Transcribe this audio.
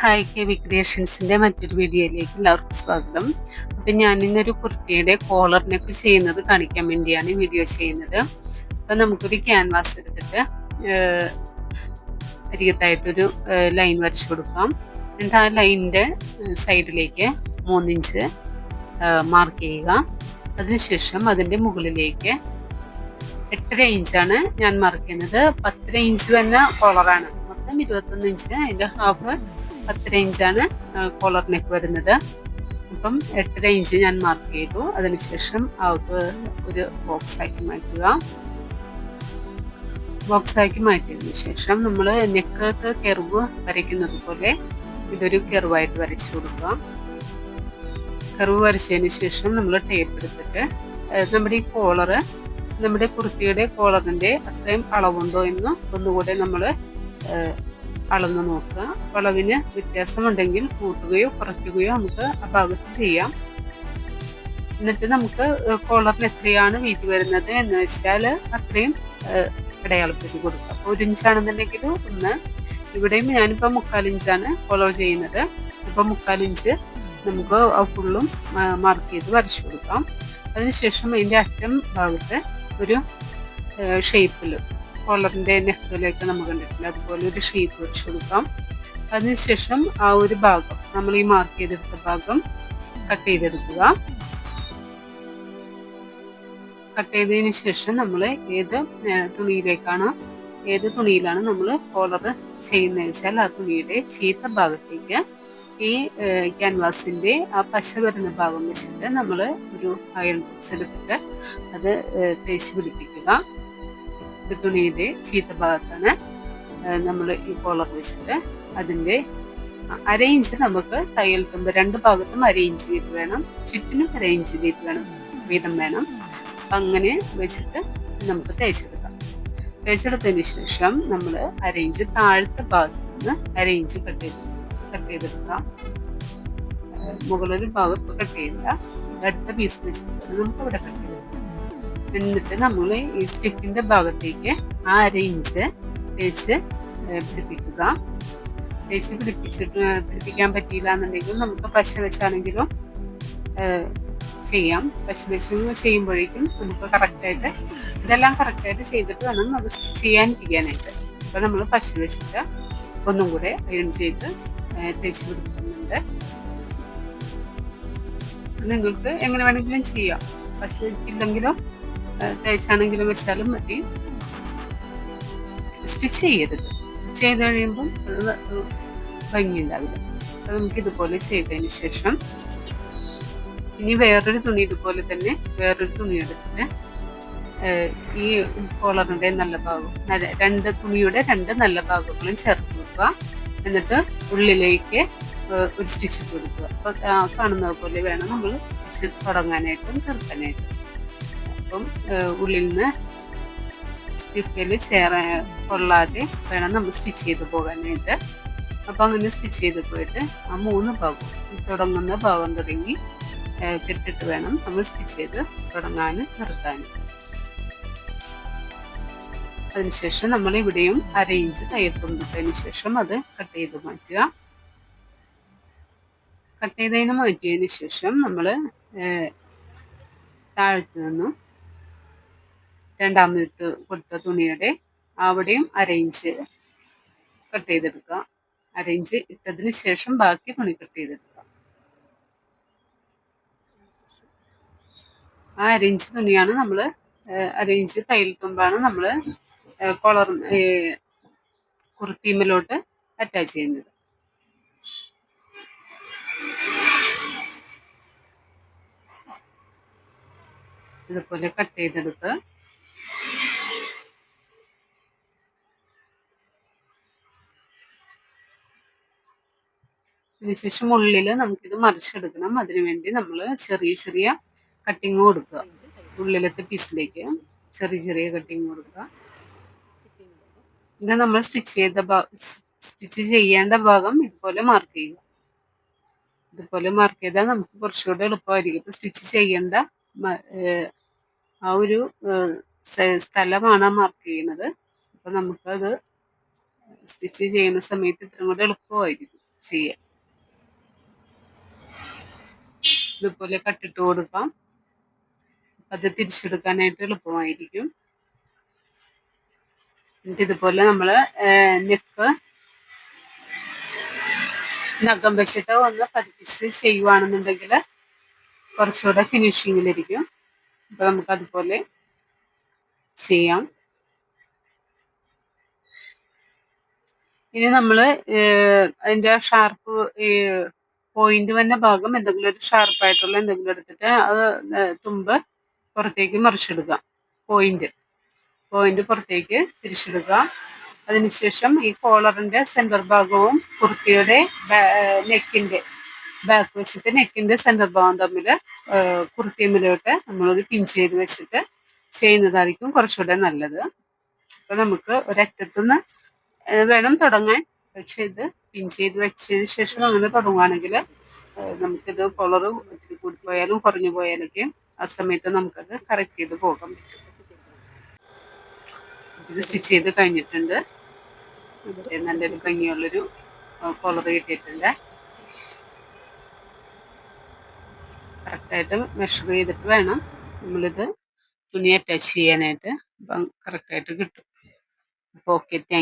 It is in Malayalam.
ഹായ് കെ വി ക്രിയേഷൻസിന്റെ മറ്റൊരു വീഡിയോയിലേക്ക് എല്ലാവർക്കും സ്വാഗതം. അപ്പം ഞാൻ ഇന്നൊരു കുർത്തിയുടെ കോളർ നെക്ക് ചെയ്യുന്നത് കാണിക്കാൻ വേണ്ടിയാണ് ഈ വീഡിയോ ചെയ്യുന്നത്. അപ്പം നമുക്കൊരു ക്യാൻവാസ് എടുത്തിട്ട് അരികത്തായിട്ടൊരു ലൈൻ വരച്ചു കൊടുക്കാം. എന്നിട്ട് ആ ലൈനിന്റെ സൈഡിലേക്ക് മൂന്നിഞ്ച് മാർക്ക് ചെയ്യുക. അതിനുശേഷം അതിന്റെ മുകളിലേക്ക് എട്ടര ഇഞ്ചാണ് ഞാൻ മാർക്ക് ചെയ്യുന്നത്. പത്തര ഇഞ്ച് തന്നെ കോളറാണ് മൊത്തം ഇരുപത്തൊന്ന് ഇഞ്ച് അതിന്റെ ഹാഫ് പത്തര ഇഞ്ചാണ് കോളർ നെക്ക് വരുന്നത്. അപ്പം എട്ടര ഇഞ്ച് ഞാൻ മാർക്ക് ചെയ്തു. അതിനുശേഷം അത് ഒരു ബോക്സ് ആക്കി മാറ്റുക. ബോക്സ് ആക്കി മാറ്റിയതിനു ശേഷം നമ്മൾ നെക്കത്ത് കെർവ് വരയ്ക്കുന്നത് പോലെ ഇതൊരു കെർവായിട്ട് വരച്ചു കൊടുക്കുക. കെർവ് വരച്ചതിന് ശേഷം നമ്മൾ ടേപ്പ് എടുത്തിട്ട് നമ്മുടെ ഈ കോളറ് നമ്മുടെ കുർത്തിയുടെ കോളറിന്റെ അത്രയും അളവുണ്ടോ എന്ന് ഒന്നുകൂടെ നമ്മൾ അളന്ന് നോക്കുക. വളവിന് വ്യത്യാസമുണ്ടെങ്കിൽ കൂട്ടുകയോ കുറയ്ക്കുകയോ നമുക്ക് ആ ഭാഗത്ത് ചെയ്യാം. എന്നിട്ട് നമുക്ക് കോളറിന് എത്രയാണ് വീതി വരുന്നത് എന്ന് വെച്ചാൽ അത്രയും അടയാളപ്പെടുത്തി കൊടുക്കുക. അപ്പോൾ ഒരു ഇഞ്ചാണെന്നുണ്ടെങ്കിൽ ഒന്ന്. ഇവിടെയും ഞാനിപ്പോൾ മുക്കാലിഞ്ചാണ് ഫോളോ ചെയ്യുന്നത്. അപ്പോൾ മുക്കാലിഞ്ച് നമുക്ക് ഫുള്ളും മാർക്ക് ചെയ്ത് വരച്ചു കൊടുക്കാം. അതിനുശേഷം അതിന്റെ അറ്റം ഭാഗത്ത് ഒരു ഷേപ്പിൽ കോളറിന്റെ നെക്കിലേക്ക് നമുക്ക് കണ്ടിട്ടില്ല. അതുപോലെ ഒരു ഷേപ്പ് വെച്ച് കൊടുക്കാം. അതിനുശേഷം ആ ഒരു ഭാഗം നമ്മൾ ഈ മാർക്ക് ചെയ്തെടുത്ത ഭാഗം കട്ട് ചെയ്തെടുക്കുക. കട്ട് ചെയ്തതിന് ശേഷം നമ്മൾ ഏത് തുണിയിലേക്കാണ് ഏത് തുണിയിലാണ് നമ്മൾ കോളർ ചെയ്യുന്നത് വെച്ചാൽ ആ തുണിയുടെ ചീത്ത ഭാഗത്തേക്ക് ഈ ക്യാൻവാസിന്റെ ആ പശ വരുന്ന ഭാഗം വെച്ചിട്ട് നമ്മൾ ഒരു അയൺ ബോക്സ് എടുത്തിട്ട് അത് തേച്ച് പിടിപ്പിക്കുക. ഇത് തുണിയുടെ ചീത്ത ഭാഗത്താണ് നമ്മൾ ഈ കോളർ വെച്ചിട്ട് അതിന്റെ അര ഇഞ്ച് നമുക്ക് തയ്യൽ തുമ്പ് രണ്ട് ഭാഗത്തും അര ഇഞ്ച് വീതം വേണം ചുറ്റിനും അര ഇഞ്ച് വീതം വേണം വീതം വേണം. അപ്പം അങ്ങനെ വെച്ചിട്ട് നമുക്ക് തേച്ചെടുക്കാം. തേച്ചെടുത്തതിന് ശേഷം നമ്മൾ അര ഇഞ്ച് താഴത്തെ ഭാഗത്ത് നിന്ന് അര ഇഞ്ച് കട്ട് ചെയ്ത് കട്ട് ചെയ്തെടുക്കാം. മുകളൊരു ഭാഗത്ത് കട്ട് ചെയ്യില്ല അടുത്ത പീസ് വെച്ചിട്ട് നമുക്ക് അവിടെ കട്ട് ചെയ്തെടുക്കാം എന്നിട്ട് നമ്മൾ ഈ സ്റ്റിക്കിന്റെ ഭാഗത്തേക്ക് ആ അര ഇഞ്ച് തേച്ച് പിടിപ്പിക്കുക. തേച്ച് പിടിപ്പിച്ചിട്ട് പിടിപ്പിക്കാൻ പറ്റിയില്ല എന്നുണ്ടെങ്കിൽ നമുക്ക് പശ വെച്ചാണെങ്കിലും ചെയ്യാം. പശ വെച്ച് ചെയ്യുമ്പോഴേക്കും നമുക്ക് കറക്റ്റായിട്ട് ഇതെല്ലാം കറക്റ്റായിട്ട് ചെയ്തിട്ട് വേണം അത് സ്റ്റിച്ച് ചെയ്യാനിരിക്കാനായിട്ട് അപ്പോൾ നമ്മൾ പശ വെച്ചിട്ട് ഒന്നും കൂടെ അയൺ ചെയ്ത് തേച്ച് പിടിപ്പിക്കുന്നുണ്ട്. നിങ്ങൾക്ക് എങ്ങനെ വേണമെങ്കിലും ചെയ്യാം. പശ വെച്ചില്ലെങ്കിലും ഏഹ് തേച്ചാണെങ്കിലും വെച്ചാലും മതി. സ്റ്റിച്ച് ചെയ്യരുത്. സ്റ്റിച്ച് ചെയ്ത് കഴിയുമ്പം ഭംഗിയുണ്ടാവില്ല. അപ്പം നമുക്ക് ഇതുപോലെ ചെയ്തതിന് ശേഷം ഇനി വേറൊരു തുണി ഇതുപോലെ തന്നെ വേറൊരു തുണി എടുത്തിട്ട് ഈ കോളറിന്റെ നല്ല ഭാഗം രണ്ട് തുണിയുടെ രണ്ട് നല്ല ഭാഗങ്ങളും ചേർത്ത് കൊടുക്കുക എന്നിട്ട് ഉള്ളിലേക്ക് ഒരു സ്റ്റിച്ച് കൊടുക്കുക. അപ്പോൾ കാണുന്നത് പോലെ വേണം നമ്മൾ സ്റ്റിച്ച് തുടങ്ങാനായിട്ടും തീർക്കാനായിട്ടും. അപ്പം ഉള്ളിൽ നിന്ന് സ്റ്റിപ്പിൽ ചേർ കൊള്ളാതെ വേണം നമ്മൾ സ്റ്റിച്ച് ചെയ്ത് പോകാനായിട്ട്. അപ്പം അങ്ങനെ സ്റ്റിച്ച് ചെയ്ത് പോയിട്ട് ആ മൂന്ന് ഭാഗം തുടങ്ങുന്ന ഭാഗം തുടങ്ങി കെട്ടിട്ട് വേണം നമ്മൾ സ്റ്റിച്ച് ചെയ്ത് തുടങ്ങാനും നിർത്താനും. അതിനുശേഷം നമ്മൾ ഇവിടെയും അര ഇഞ്ച് തയ്യൽ തുമ്പിട്ടതിന് ശേഷം അത് കട്ട് ചെയ്ത് മാറ്റുക. കട്ട് ചെയ്തതിന് മാറ്റിയതിന് ശേഷം നമ്മൾ താഴത്ത് നിന്നും രണ്ടാമതിട്ട് കൊടുത്ത തുണിയുടെ അവിടെയും അരയിഞ്ച് കട്ട് ചെയ്തെടുക്കുക. അരയിഞ്ച് ഇട്ടതിന് ശേഷം ബാക്കി തുണി കട്ട് ചെയ്തെടുക്കുക. ആ അരയിഞ്ച് തുണിയാണ് നമ്മൾ അരയിഞ്ച് തയ്യൽ തുമ്പാണ് നമ്മൾ കോളർ കുർത്തിമലോട്ട് അറ്റാച്ച് ചെയ്യുന്നത്. ഇതുപോലെ കട്ട് ചെയ്തെടുത്ത് അതിനുശേഷം ഉള്ളിൽ നമുക്കിത് മറിച്ചെടുക്കണം. അതിനുവേണ്ടി നമ്മൾ ചെറിയ ചെറിയ കട്ടിങ് കൊടുക്കുക. ഉള്ളിലത്തെ പീസിലേക്ക് ചെറിയ ചെറിയ കട്ടിങ് കൊടുക്കുക. ഇത് നമ്മൾ സ്റ്റിച്ച് ചെയ്ത സ്റ്റിച്ച് ചെയ്യേണ്ട ഭാഗം ഇതുപോലെ മാർക്ക് ചെയ്യുക. ഇതുപോലെ മാർക്ക് ചെയ്താൽ നമുക്ക് കുറച്ചുകൂടെ എളുപ്പമായിരിക്കും. ഇപ്പം സ്റ്റിച്ച് ചെയ്യേണ്ട ആ ഒരു സ്ഥലമാണ് മാർക്ക് ചെയ്യുന്നത്. അപ്പൊ നമുക്കത് സ്റ്റിച്ച് ചെയ്യുന്ന സമയത്ത് ഇത്രയും കൂടെ എളുപ്പമായിരിക്കും ചെയ്യാൻ. ഇതുപോലെ കട്ടിട്ട് കൊടുക്കാം. അത് തിരിച്ചെടുക്കാനായിട്ട് എളുപ്പമായിരിക്കും. എന്നിട്ട് ഇതുപോലെ നമ്മൾ നെക്ക് നഖം വെച്ചിട്ട് ഒന്ന് പതിപ്പിച്ച് ചെയ്യുവാണെന്നുണ്ടെങ്കിൽ കുറച്ചുകൂടെ ഫിനിഷിങ്ങിലിരിക്കും അപ്പൊ നമുക്ക് അതുപോലെ ചെയ്യാം. ഇനി നമ്മൾ അതിന്റെ ഷാർപ്പ് ഈ പോയിന്റ് വന്ന ഭാഗം എന്തെങ്കിലും ഒരു ഷാർപ്പായിട്ടുള്ള എന്തെങ്കിലും എടുത്തിട്ട് അത് തുമ്പ് പുറത്തേക്ക് മറിച്ചെടുക്കാം പോയിന്റ്. പോയിന്റ് പുറത്തേക്ക് തിരിച്ചിടുക. അതിനുശേഷം ഈ കോളറിന്റെ സെന്റർ ഭാഗവും കുർത്തിയുടെ നെക്കിന്റെ ബാക്ക് വെച്ചിട്ട് നെക്കിന്റെ സെന്റർ ഭാഗം തമ്മിൽ കുർത്തിയമ്മിലോട്ട് നമ്മളൊരു പിൻ ചെയ്ത് വെച്ചിട്ട് ചെയ്യുന്നതായിരിക്കും കുറച്ചുകൂടെ നല്ലത്. അപ്പൊ നമുക്ക് ഒരറ്റത്തുനിന്ന് വേണം തുടങ്ങാൻ. പക്ഷെ ഇത് പിൻ ചെയ്ത് വെച്ചതിന് ശേഷം അങ്ങനെ തുടങ്ങുകയാണെങ്കിൽ നമുക്കിത് കൊളർ ഒത്തിരി കൂടി പോയാലും കുറഞ്ഞു പോയാലൊക്കെ ആ സമയത്ത് നമുക്കത് കറക്റ്റ് ചെയ്ത് പോകാൻ പറ്റും. ഇത് സ്റ്റിച്ച് ചെയ്ത് കഴിഞ്ഞിട്ടുണ്ട്. ഇവിടെ നല്ലൊരു ഭംഗിയുള്ളൊരു കൊളർ കിട്ടിയിട്ടുണ്ട്. കറക്റ്റായിട്ട് മെഷർ ചെയ്തിട്ട് വേണം നമ്മളിത് തുണി അറ്റാച്ച് ചെയ്യാനായിട്ട് അപ്പം കറക്റ്റായിട്ട് കിട്ടും. അപ്പോൾ ഓക്കെ താങ്ക്